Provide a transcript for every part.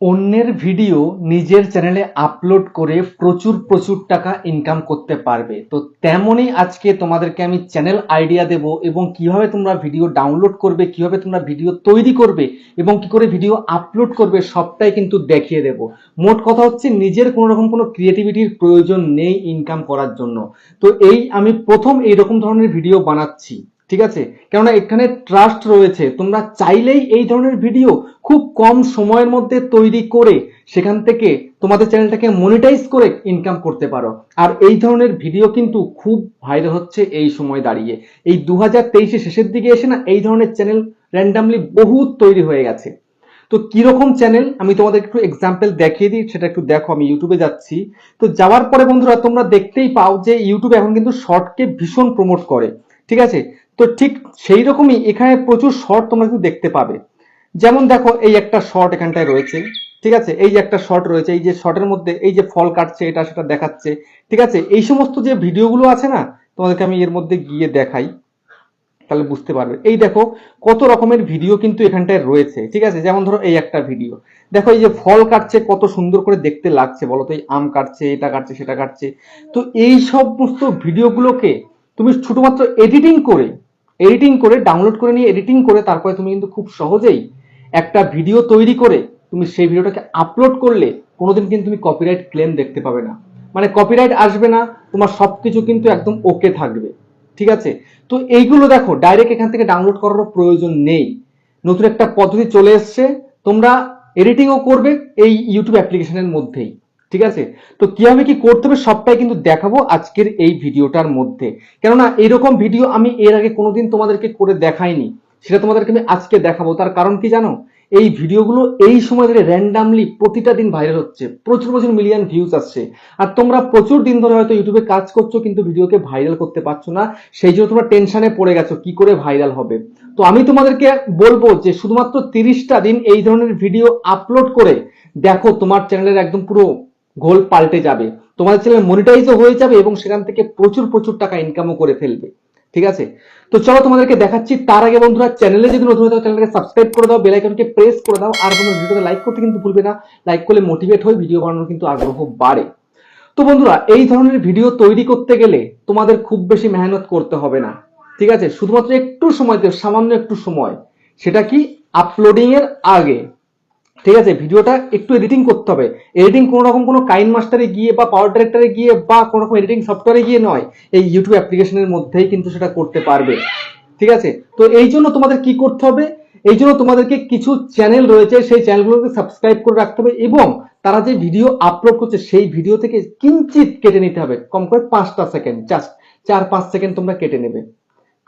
অন্যের ভিডিও নিজের চ্যানেলে আপলোড করে প্রচুর প্রচুর টাকা ইনকাম করতে পারবে। তো তেমনই আজকে তোমাদেরকে আমি চ্যানেল আইডিয়া দেব এবং কীভাবে তোমরা ভিডিও ডাউনলোড করবে, কীভাবে তোমরা ভিডিও তৈরি করবে এবং কি করে ভিডিও আপলোড করবে সবটাই কিন্তু দেখিয়ে দেব। মোট কথা হচ্ছে নিজের কোনো রকম কোনো ক্রিয়েটিভিটির প্রয়োজন নেই ইনকাম করার জন্য। তো এই আমি প্রথম এইরকম ধরনের ভিডিও বানাচ্ছি। ঠিক আছে? কেননা এখানে ট্রাস্ট রয়েছে। তোমরা চাইলেই এই ধরনের ভিডিও খুব কম সময়ের মধ্যে তৈরি করে সেখান থেকে তোমাদের চ্যানেলটাকে মনিটাইজ করে ইনকাম করতে পারো। আর এই ধরনের ভিডিও কিন্তু খুব ভাইরাল হচ্ছে এই সময় দাঁড়িয়ে। এই দু হাজার শেষের দিকে এসে না এই ধরনের চ্যানেল র্যান্ডামলি বহুত তৈরি হয়ে গেছে। তো কীরকম চ্যানেল আমি তোমাদের একটু এক্সাম্পল দেখিয়ে দিই, সেটা একটু দেখো, আমি ইউটিউবে যাচ্ছি। তো যাওয়ার পরে বন্ধুরা, তোমরা দেখতেই পাও যে ইউটিউব এখন কিন্তু শর্টকে ভীষণ প্রমোট করে। ঠিক আছে? তো ঠিক সেই রকমই এখানে প্রচুর শর্ট তোমরা কিন্তু দেখতে পাবে। যেমন দেখো, এই একটা শর্ট এখানটায় রয়েছে, ঠিক আছে? এই যে একটা শর্ট রয়েছে, এই যে শর্টের মধ্যে এই যে ফল কাটছে, এটা সেটা দেখাচ্ছে, ঠিক আছে? এই সমস্ত যে ভিডিওগুলো আছে না, তোমাদেরকে আমি এর মধ্যে গিয়ে দেখাই, তাহলে বুঝতে পারবে। এই দেখো, কত রকমের ভিডিও কিন্তু এখানটায় রয়েছে, ঠিক আছে? যেমন ধরো এই একটা ভিডিও দেখো, এই যে ফল কাটছে, কত সুন্দর করে দেখতে লাগছে বলো তো এই আম কাটছে, এটা কাটছে, সেটা কাটছে। তো এই সমস্ত ভিডিওগুলোকে তুমি শুধুমাত্র এডিটিং করে এডিটিং করে ডাউনলোড করে নিয়ে এডিটিং করে তারপরে তুমি কিন্তু খুব সহজেই একটা ভিডিও তৈরি করে তুমি সেই ভিডিওটাকে আপলোড করলে কোনোদিন কিন্তু তুমি কপিরাইট ক্লেম দেখতে পাবে না। মানে কপিরাইট আসবে না, তোমার সবকিছু কিন্তু একদম ওকে থাকবে। ঠিক আছে? তো এইগুলো দেখো ডাইরেক্ট এখান থেকে ডাউনলোড করারও প্রয়োজন নেই। নতুন একটা পদ্ধতি চলে এসছে, তোমরা এডিটিংও করবে এই ইউটিউব অ্যাপ্লিকেশনের মধ্যেই। ঠিক আছে? তো কীভাবে কি করতে হবে সবটাই কিন্তু দেখাবো আজকের এই ভিডিওটার মধ্যে। কেননা এরকম ভিডিও আমি এর আগে কোনোদিন তোমাদেরকে করে দেখাইনি। সেটা তোমাদেরকে আমি আজকে দেখাবো। তার কারণ কি জানো? এই ভিডিওগুলো এই সময় ধরে র্যান্ডামলি প্রতিটা দিন ভাইরাল হচ্ছে। প্রচুর প্রচুর মিলিয়ন ভিউজ আসছে। আর তোমরা প্রচুর দিন ধরে হয়তো ইউটিউবে কাজ করছ, কিন্তু ভিডিওকে ভাইরাল করতে পারছ না। সেই জন্য তোমরা টেনশনে পড়ে গেছো, কি করে ভাইরাল হবে? তো আমি তোমাদেরকে বলব যে শুধুমাত্র তিরিশটা দিন এই ধরনের ভিডিও আপলোড করে দেখো তোমার চ্যানেলের একদম পুরো গোল পাল্টে যাবে। তোমাদের চ্যানেল মনিটাইজও হয়ে যাবে এবং সেখান থেকে প্রচুর প্রচুর টাকা ইনকামও করে ফেলবে। ঠিক আছে? তো চলো তোমাদেরকে দেখাচ্ছি। তার আগে বন্ধুরা চ্যানেলে যদি নতুন হয়ে চ্যানেলকে সাবস্ক্রাইব করে দাও বেল আইকনকে প্রেস করে দাও। আর বন্ধুরা, ভিডিওতে লাইক করতে কিন্তু ভুলবে না। লাইক করলে মোটিভেট হয়ে ভিডিও বানানোর কিন্তু আগ্রহ বাড়ে। তো বন্ধুরা, এই ধরনের ভিডিও তৈরি করতে গেলে তোমাদের খুব বেশি মেহনত করতে হবে না। ঠিক আছে? শুধুমাত্র একটু সময় দেবে সামান্য একটু সময়। সেটা কি? আপলোডিং এর আগে। ঠিক আছে? ভিডিওটা একটু এডিটিং করতে হবে। এডিটিং কোনো রকম কোনো কাইন মাস্টারে গিয়ে বা পাওয়ার ডিরেক্টরে গিয়ে বা কোনো রকম এডিটিং সফটওয়্যারে গিয়ে নয়। এই ইউটিউব অ্যাপ্লিকেশনের মধ্যেই কিন্তু সেটা করতে পারবে। ঠিক আছে? তো এই জন্য তোমাদের কি করতে হবে? এই জন্য তোমাদেরকে কিছু চ্যানেল রয়েছে, সেই চ্যানেলগুলোকে সাবস্ক্রাইব করে রাখতে হবে এবং তারা যে ভিডিও আপলোড করছে, সেই ভিডিও থেকে কিঞ্চিত কেটে নিতে হবে। কম করে পাঁচটা সেকেন্ড জাস্ট চার পাঁচ সেকেন্ড তোমরা কেটে নেবে।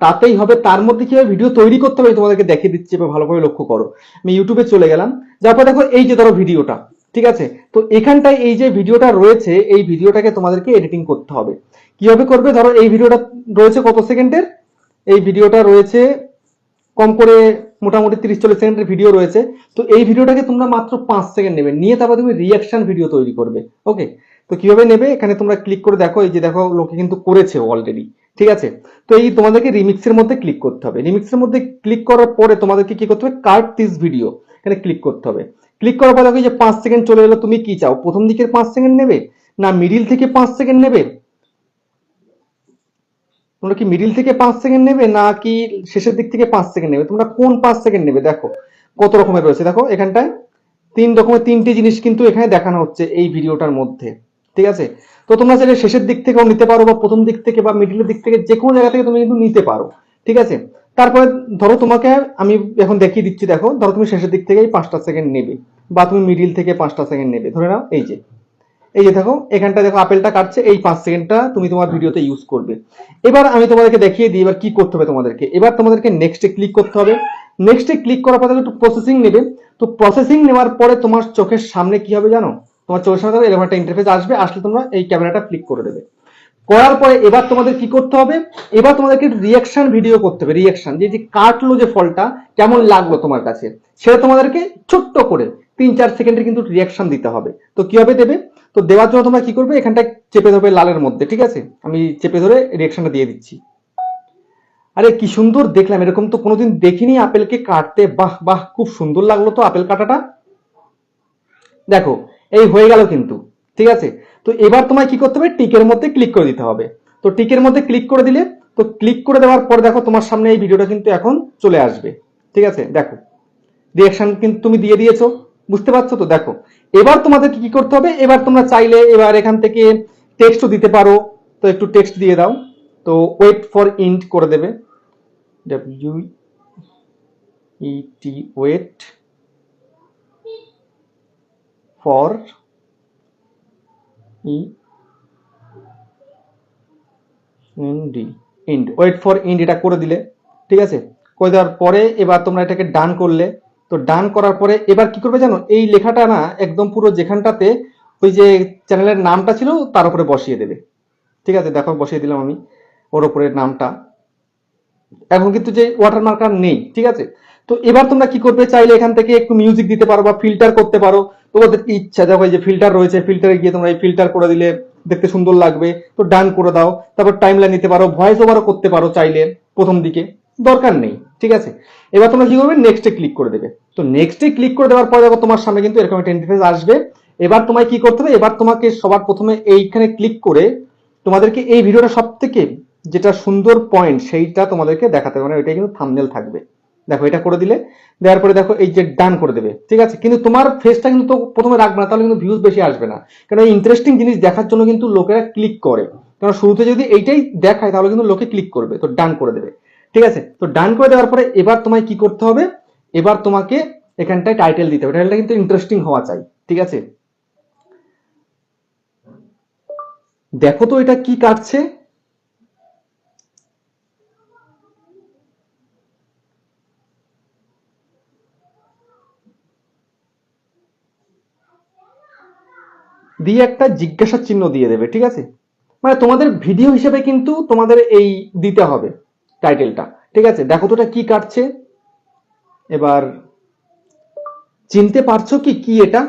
তাতেই হবে, তার মধ্যে কীভাবে ভিডিও তৈরি করতে হবে তোমাদেরকে দেখিয়ে দিচ্ছি, এবার ভালোভাবে লক্ষ্য করো। আমি ইউটিউবে চলে গেলাম। যারপর দেখো এই যে ধরো ভিডিওটা, ঠিক আছে? তো এখানটায় এই যে ভিডিওটা রয়েছে, এই ভিডিওটাকে তোমাদেরকে এডিটিং করতে হবে। কীভাবে করবে? ধরো এই ভিডিওটা রয়েছে কত সেকেন্ডের? এই ভিডিওটা রয়েছে কম করে মোটামুটি তিরিশ চল্লিশ সেকেন্ডের ভিডিও রয়েছে। তো এই ভিডিওটাকে তোমরা মাত্র পাঁচ সেকেন্ড নেবে। নিয়ে তারপর তুমি রিয়াকশন ভিডিও তৈরি করবে ওকে তো কীভাবে নেবে? এখানে তোমরা ক্লিক করে দেখো, এই যে দেখো লোকে কিন্তু করেছে অলরেডি ঠিক আছে? তো এই তোমাদেরকে রিমিক্সের মধ্যে ক্লিক করতে হবে। রিমিক্সের মধ্যে ক্লিক করার পরে তোমাদেরকে কি করতে হবে? কার্ট দিস ভিডিও এখানে ক্লিক করতে হবে। ক্লিক করার পর দেখো যে পাঁচ সেকেন্ড চলে এলো, তুমি কি চাও? প্রথম দিকের পাঁচ সেকেন্ড নেবে না মিডিল থেকে পাঁচ সেকেন্ড নেবে? তোমরা কি মিডিল থেকে পাঁচ সেকেন্ড নেবে না কি শেষের দিক থেকে পাঁচ সেকেন্ড নেবে? তোমরা কোন পাঁচ সেকেন্ড নেবে? দেখো, কত রকমের রয়েছে। দেখো, এখানটায় তিন রকমের তিনটি জিনিস কিন্তু এখানে দেখানো হচ্ছে এই ভিডিওটার মধ্যে। ঠিক আছে? তো তোমরা চাইলে শেষের দিক থেকেও নিতে পারো বা প্রথম দিক থেকে বা মিডিলের দিক থেকে যে কোনো জায়গা থেকে তুমি কিন্তু নিতে পারো। ঠিক আছে? তারপরে ধরো তোমাকে আমি এখন দেখিয়ে দিচ্ছি, দেখো। ধরো তুমি শেষের দিক থেকেই পাঁচটা সেকেন্ড নেবে বা তুমি মিডিল থেকে পাঁচটা সেকেন্ড নেবে। ধরে নাও, এই যে। এই যে দেখো এখানটা দেখো আপেলটা কাটছে, এই পাঁচ সেকেন্ডটা তুমি তোমার ভিডিওতে ইউজ করবে। এবার আমি তোমাদেরকে দেখিয়ে দিই, এবার কি করতে হবে তোমাদেরকে? এবার তোমাদেরকে নেক্সটে ক্লিক করতে হবে। নেক্সটে ক্লিক করার পর একটু প্রসেসিং নেবে। তো প্রসেসিং নেওয়ার পরে তোমার চোখের সামনে কি হবে জানো? তোমার চোখের সামনে এরকম একটা ইন্টারফেস আসবে, আসলে তোমরা এই ক্যামেরাটা ক্লিক করে দেবে। করার পরে এবার তোমাদের কি করতে হবে? এবার তোমাদেরকে রিয়াকশন ভিডিও করতে হবে রিয়াকশন যে যে কাটলো যে ফলটা, কেমন লাগল তোমার কাছে? সেটা তোমাদেরকে ছোট্ট করে তিন চার সেকেন্ডের কিন্তু রিয়াকশন দিতে হবে। তো কীভাবে দেবে? তো দেওয়ার জন্য তোমরা কি করবে? এখানটা চেপে ধরবে লালের মধ্যে, ঠিক আছে? আমি চেপে ধরে রিয়াকশনটা দিয়ে দিচ্ছি। আরে কি সুন্দর দেখলাম, এরকম তো কোনোদিন দেখিনি আপেলকে কাটতে। বাহ বাহ, খুব সুন্দর লাগল তো আপেল কাটাটা। দেখো এই হয়ে গেল কিন্তু, ঠিক আছে? তো এবার তোমায় কি করতে হবে? টিকের মধ্যে ক্লিক করে দিতে হবে। তো টিকের মধ্যে ক্লিক করে দিলে, তো ক্লিক করে দেওয়ার পর দেখো তোমার সামনে এই ভিডিওটা কিন্তু এখন চলে আসবে, ঠিক আছে? দেখো রিয়াকশন কিন্তু তুমি দিয়ে দিয়েছ, বুঝতে পারছ তো? দেখো, এবার তোমাদের কি করতে হবে? এবার তোমরা চাইলে এবার এখান থেকে টেক্সটও দিতে পারো। তো একটু টেক্সট দিয়ে দাও। তো ওয়েট ফর ইন্ট করে দেবে। W E T wait for E D end. Wait for end এটা করে দিলে, ঠিক আছে? করে দেওয়ার পরে এবার তোমরা এটাকে ডান করলে। তো ডান করার পরে এবার কি করবে জানো? এই লেখাটা না একদম পুরো যেখানটাতে ওই যে চ্যানেলের নামটা ছিল তার উপরে বসিয়ে দেবে। ঠিক আছে? দেখো, বসিয়ে দিলাম আমি। ওর উপরে নামটা। এখন কিন্তু যে ওয়াটারমার্ক আর নেই, ঠিক আছে? তো এবার তোমরা কি করবে? চাইলে এখান থেকে একটু মিউজিক দিতে পারো বা ফিল্টার করতে পারো। তোমাদের কি ইচ্ছা? দেখো যে ফিল্টার রয়েছে ফিল্টারে গিয়ে তোমরা এই ফিল্টার করে দিলে দেখতে সুন্দর লাগবে। তো ডান করে দাও। তারপর টাইম লাইন নিতে পারো ভয়েস ওভারও করতে পারো চাইলে প্রথম দিকে। দরকার নেই, ঠিক আছে? এবার তোমরা কি করবে? নেক্সটে ক্লিক করে দেবে। তো নেক্সটে ক্লিক করে দেওয়ার পরে দেখো তোমার সামনে কিন্তু এরকম একটা ইন্টারফেস আসবে। এবার তোমায় কি করতে হবে? এবার তোমাকে সবার প্রথমে এইখানে ক্লিক করে তোমাদেরকে এই ভিডিওটা সব থেকে যেটা সুন্দর পয়েন্ট সেইটা তোমাদেরকে দেখাতে হবে। মানে ওইটাই কিন্তু থামনেল থাকবে। দেখো, এটা করে দিলে, দেওয়ার পরে দেখো এই যে ডান করে দেবে, ঠিক আছে? কিন্তু তোমার ফেসটা কিন্তু প্রথমে রাখবে না, তাহলে কিন্তু ভিউজ বেশি আসবে না। কারণ এই ইন্টারেস্টিং জিনিস দেখার জন্য কিন্তু লোকেরা ক্লিক করে। কারণ শুরুতে যদি এইটাই দেখায়, তাহলে কিন্তু লোকে ক্লিক করবে। তো ডান করে দেবে, ঠিক আছে? তো ডান করে দেওয়ার পরে এবার তোমায় কি করতে হবে? এবার তোমাকে এখানটায় টাইটেল দিতে হবে। টাইটেলটা কিন্তু ইন্টারেস্টিং হওয়া চাই, ঠিক আছে? দেখো তো এটা কি কাটছে? দিয়ে একটা জিজ্ঞাসা চিহ্ন দিয়ে দেবে, ঠিক আছে? মানে তোমাদের ভিডিও হিসেবে কিন্তু তোমাদের এই দিতে হবে টাইটেলটা ঠিক আছে? দেখো তো এটা কি কাটছে? এবার চিনতে পারছ কি কি এটা?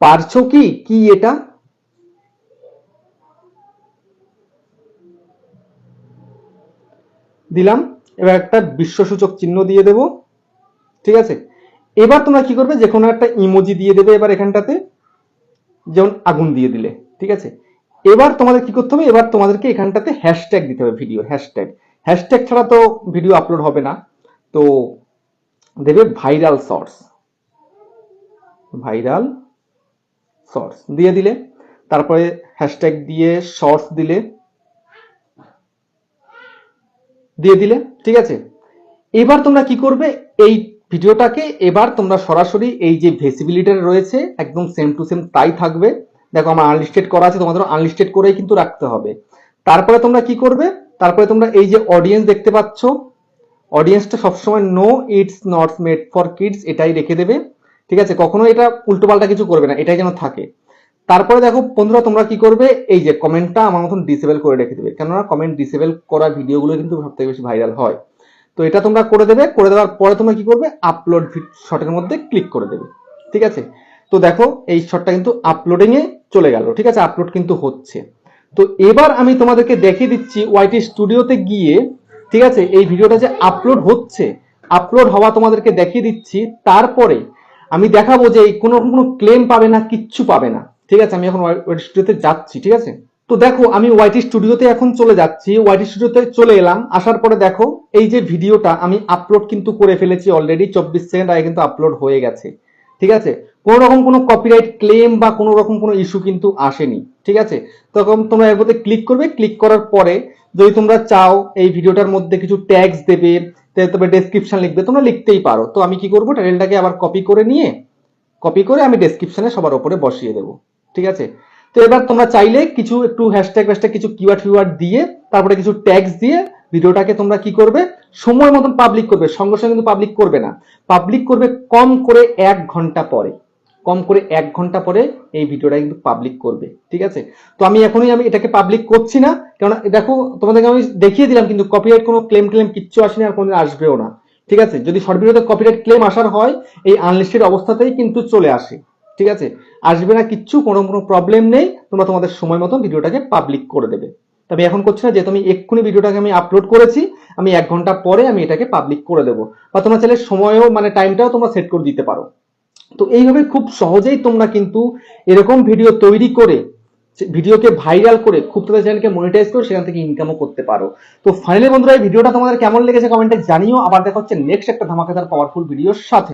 পারছ কি কি এটা? দিলাম। এবার একটা বিশ্বসূচক চিহ্ন দিয়ে দেব, ঠিক আছে? এবার তোমরা কি করবে? যে কোনো একটা ইমোজি দিয়ে দেবে এবার এখানটাতে। যেমন আগুন দিয়ে দিলে, ঠিক আছে? এবার তোমাদের কি করতে হবে? এবার তোমাদেরকে এখানটাতে হ্যাশট্যাগ দিতে হবে ভিডিও হ্যাশট্যাগ হ্যাশট্যাগ ছাড়া তো ভিডিও আপলোড হবে না। তো দেবে ভাইরাল শর্টস ভাইরাল শর্টস দিয়ে দিলে। তারপরে হ্যাশট্যাগ দিয়ে শর্টস দিলে। দিয়ে দিলে, ঠিক আছে? এবার তোমরা কি করবে? এই ভিডিওটাকে এবার তোমরা সরাসরি এই যে ভেসিবিলিটি রয়েছে, একদম সেম টু সেম তাই থাকবে। দেখো, আমার আনলিস্টেড করা আছে তোমাদের আনলিস্টেড করেই কিন্তু রাখতে হবে। তারপরে তোমরা কি করবে? তারপরে তোমরা এই যে অডিয়েন্স দেখতে পাচ্ছ অডিয়েন্সটা সবসময় no it's not made for kids এটাই রেখে দেবে। ঠিক আছে? কখনো এটা উল্টোপাল্টা কিছু করবে না, এটাই যেন থাকে। তারপরে দেখো, বন্ধুরা, তোমরা কি করবে? এই যে কমেন্টটা আমার মতন ডিসেবল করে রেখে দেবে। কেননা কমেন্ট ডিসেবল করা ভিডিওগুলো কিন্তু সব থেকে বেশি ভাইরাল হয়। তো এটা তোমরা করে দেবে, করে দেওয়ার পরে তোমরা কি করবে? আপলোড শটের মধ্যে ক্লিক করে দেবে। ঠিক আছে? তো দেখো, এই শটটা কিন্তু আপলোডিং এ চলে গেল। ঠিক আছে? আপলোড কিন্তু হচ্ছে। তো এবার আমি তোমাদেরকে দেখিয়ে দিচ্ছি ওয়াইটি স্টুডিওতে গিয়ে, ঠিক আছে? এই ভিডিওটা যে আপলোড হচ্ছে আপলোড হওয়া তোমাদেরকে দেখিয়ে দিচ্ছি। তারপরে আমি দেখাবো যে কোনো কোনো ক্লেম পাবে না, কিচ্ছু পাবে না। ঠিক আছে? আমি এখন ওয়াইটি স্টুডিওতে যাচ্ছি। ঠিক আছে? তো দেখো, আমি ওয়াইটি স্টুডিওতে এখন চলে যাচ্ছি। ওয়াইটি স্টুডিওতে চলে এলাম। আসার পরে দেখো, এই যে ভিডিওটা আমি আপলোড কিন্তু করে ফেলেছি অলরেডি চব্বিশ সেকেন্ড আগে কিন্তু আপলোড হয়ে গেছে। ঠিক আছে? কোনো রকম কোনো কপিরাইট ক্লেম বা কোনো রকম কোনো ইস্যু কিন্তু আসেনি। ঠিক আছে? তখন তোমরা এর মধ্যে ক্লিক করবে। ক্লিক করার পরে যদি তোমরা চাও, এই ভিডিওটার মধ্যে কিছু ট্যাগস দেবে তবে ডেসক্রিপশন লিখবে। তোমরা লিখতেই পারো। তো আমি কি করব? টাইটেলটাকে আবার কপি করে নিয়ে কপি করে আমি ডেসক্রিপশনে সবার উপরে বসিয়ে দেবো। ঠিক আছে? তো এবার তোমরা চাইলে কিছু একটু হ্যাশট্যাগ হ্যাশট্যাগ কিছু কিওয়ার্ড ফিওয়ার্ড দিয়ে, তারপরে কিছু ট্যাগস দিয়ে ভিডিওটাকে তোমরা কি করবে? সময় মতন পাবলিক করবে, সঙ্গে সঙ্গে কিন্তু পাবলিক করবে না। পাবলিক করবে কম করে এক ঘণ্টা পরে। কম করে এক ঘণ্টা পরে এই ভিডিওটা কিন্তু পাবলিক করবে, ঠিক আছে? তো আমি এখনই আমি এটাকে পাবলিক করছি না কারণ দেখো, তোমাদেরকে আমি দেখিয়ে দিলাম, কিন্তু কপিরাইট কোনো ক্লেম ক্লেম কিচ্ছু আসেনি আর কোনোদিন আসবেও না, ঠিক আছে? যদি ভিডিওতে কপিরাইট ক্লেম আসার হয়, এই আনলিস্টেড অবস্থাতেই কিন্তু চলে আসে। ঠিক আছে? আসবে না কিচ্ছু, কোনো কোনো প্রবলেম নেই। তোমরা তোমাদের সময় মতো ভিডিওটাকে পাবলিক করে দেবে। তবে এখন করছি না, যেহেতু আমি এক্ষুনি ভিডিওটাকে আমি আপলোড করেছি, আমি এক ঘণ্টা পরে আমি এটাকে পাবলিক করে দেবো। বা তোমরা চাইলে সময়ও মানে টাইমটাও তোমরা সেট করে দিতে পারো। তো এইভাবে খুব সহজেই তোমরা কিন্তু এরকম ভিডিও তৈরি করে ভিডিওকে ভাইরাল করে, খুব তাদের চ্যানেলকে মনিটাইজ করে সেখান থেকে ইনকামও করতে পারো। তো ফাইনালি বন্ধুরা, এই ভিডিওটা তোমাদের কেমন লেগেছে কমেন্টে জানিও। আবার দেখা হচ্ছে নেক্সট একটা ধামাকাদার পাওয়ারফুল ভিডিওর সাথে।